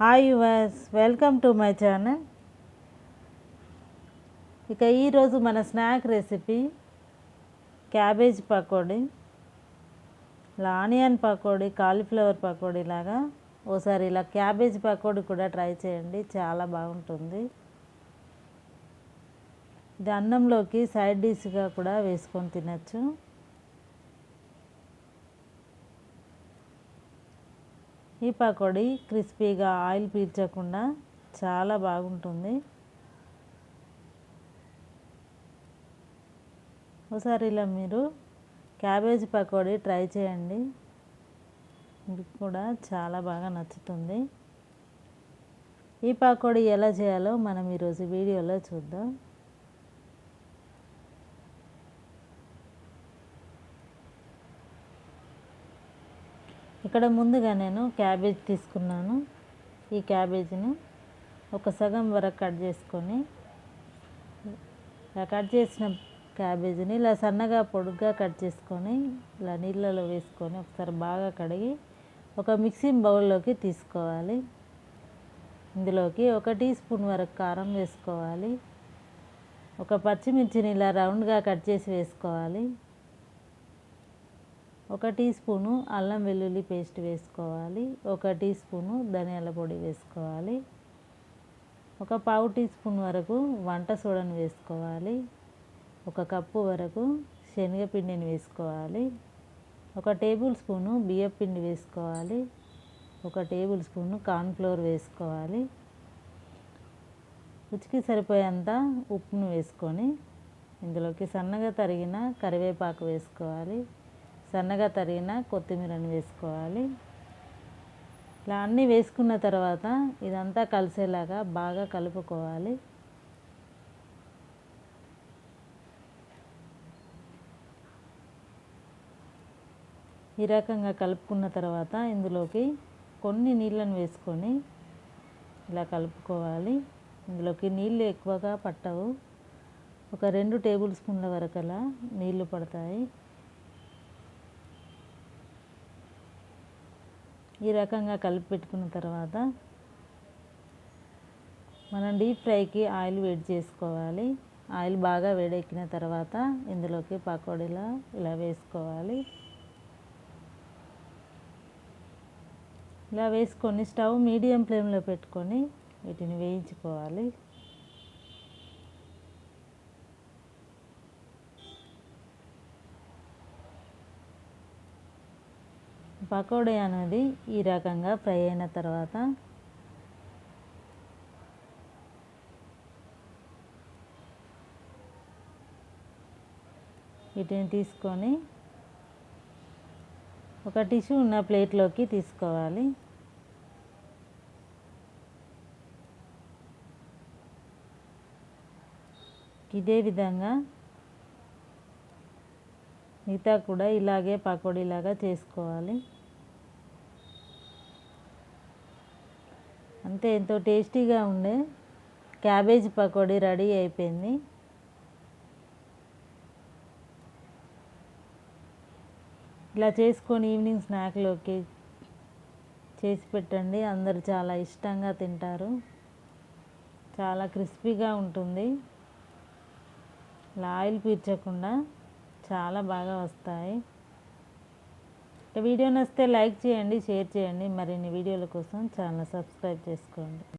Hi yours welcome to my channel. ఇక ఈరోజు మన స్నాక్ రెసిపీ క్యాబేజ్ పకోడీ ఇలా ఆనియన్ పకోడీ కాలీఫ్లవర్ పకోడీ లాగా ఓసారి ఇలా క్యాబేజ్ పకోడీ కూడా ట్రై చేయండి చాలా బాగుంటుంది. ఇది అన్నంలోకి సైడ్ డిష్గా కూడా వేసుకొని తినచ్చు. ఈ పకోడీ క్రిస్పీగా ఆయిల్ పీల్చకుండా చాలా బాగుంటుంది. ఒకసారి ఇలా మీరు క్యాబేజ్ పకోడీ ట్రై చేయండి. మీకు కూడా చాలా బాగా నచ్చుతుంది. ఈ పకోడీ ఎలా చేయాలో మనం ఈరోజు వీడియోలో చూద్దాం. ఇక్కడ ముందుగా నేను క్యాబేజ్ తీసుకున్నాను. ఈ క్యాబేజీని ఒక సగం వరకు కట్ చేసుకొని ఇలా కట్ చేసిన క్యాబేజీని ఇలా సన్నగా పొడుగ్గా కట్ చేసుకొని ఇలా నీళ్ళలో వేసుకొని ఒకసారి బాగా కడిగి ఒక మిక్సింగ్ బౌల్లోకి తీసుకోవాలి. ఇందులోకి ఒక టీ స్పూన్ వరకు కారం వేసుకోవాలి. ఒక పచ్చిమిర్చిని ఇలా రౌండ్గా కట్ చేసి వేసుకోవాలి. ఒక టీ స్పూను అల్లం వెల్లుల్లి పేస్ట్ వేసుకోవాలి ఒక టీ స్పూను ధనియాల పొడి వేసుకోవాలి ఒక పావు టీ స్పూన్ వరకు వంట సోడాను వేసుకోవాలి ఒక కప్పు వరకు శనగపిండిని వేసుకోవాలి ఒక టేబుల్ స్పూను బియ్యం పిండి వేసుకోవాలి ఒక టేబుల్ స్పూను కార్న్ఫ్లోర్ వేసుకోవాలి. రుచికి సరిపోయేంత ఉప్పును వేసుకొని ఇందులోకి సన్నగా తరిగిన కరివేపాకు వేసుకోవాలి. సన్నగా తరిగిన కొత్తిమీరని వేసుకోవాలి. ఇలా అన్నీ వేసుకున్న తర్వాత ఇదంతా కలిసేలాగా బాగా కలుపుకోవాలి. ఈ రకంగా కలుపుకున్న తర్వాత ఇందులోకి కొన్ని నీళ్ళను వేసుకొని ఇలా కలుపుకోవాలి. ఇందులోకి నీళ్ళు ఎక్కువగా పట్టవు. ఒక రెండు టేబుల్ స్పూన్ల వరకు అలా నీళ్ళు పడతాయి. ఈ రకంగా కలిపి పెట్టుకున్న తర్వాత మనం డీప్ ఫ్రైకి ఆయిల్ వేడి చేసుకోవాలి. ఆయిల్ బాగా వేడెక్కిన తర్వాత ఇందులోకి పకోడీలా ఇలా వేసుకోవాలి. ఇలా వేసుకొని స్టవ్ మీడియం ఫ్లేమ్లో పెట్టుకొని వీటిని వేయించుకోవాలి. పకోడీ అనేది ఈ రకంగా ఫ్రై అయిన తర్వాత వీటిని తీసుకొని ఒక టిష్యూ ఉన్న ప్లేట్లోకి తీసుకోవాలి. ఇదే విధంగా మిగతా కూడా ఇలాగే పకోడీలాగా చేసుకోవాలి. తింటే ఎంతో టేస్టీగా ఉండే క్యాబేజ్ పకోడీ రెడీ అయిపోయింది. ఇలా చేసుకొని ఈవినింగ్ స్నాక్లోకి చేసి పెట్టండి. అందరు చాలా ఇష్టంగా తింటారు. చాలా క్రిస్పీగా ఉంటుంది. ఇలా ఆయిల్ పీల్చకుండా చాలా బాగా వస్తాయి. వీడియో నచ్చితే లైక్ చేయండి షేర్ చేయండి. మరిన్ని వీడియోల కోసం ఛానల్ సబ్స్క్రైబ్ చేసుకోండి.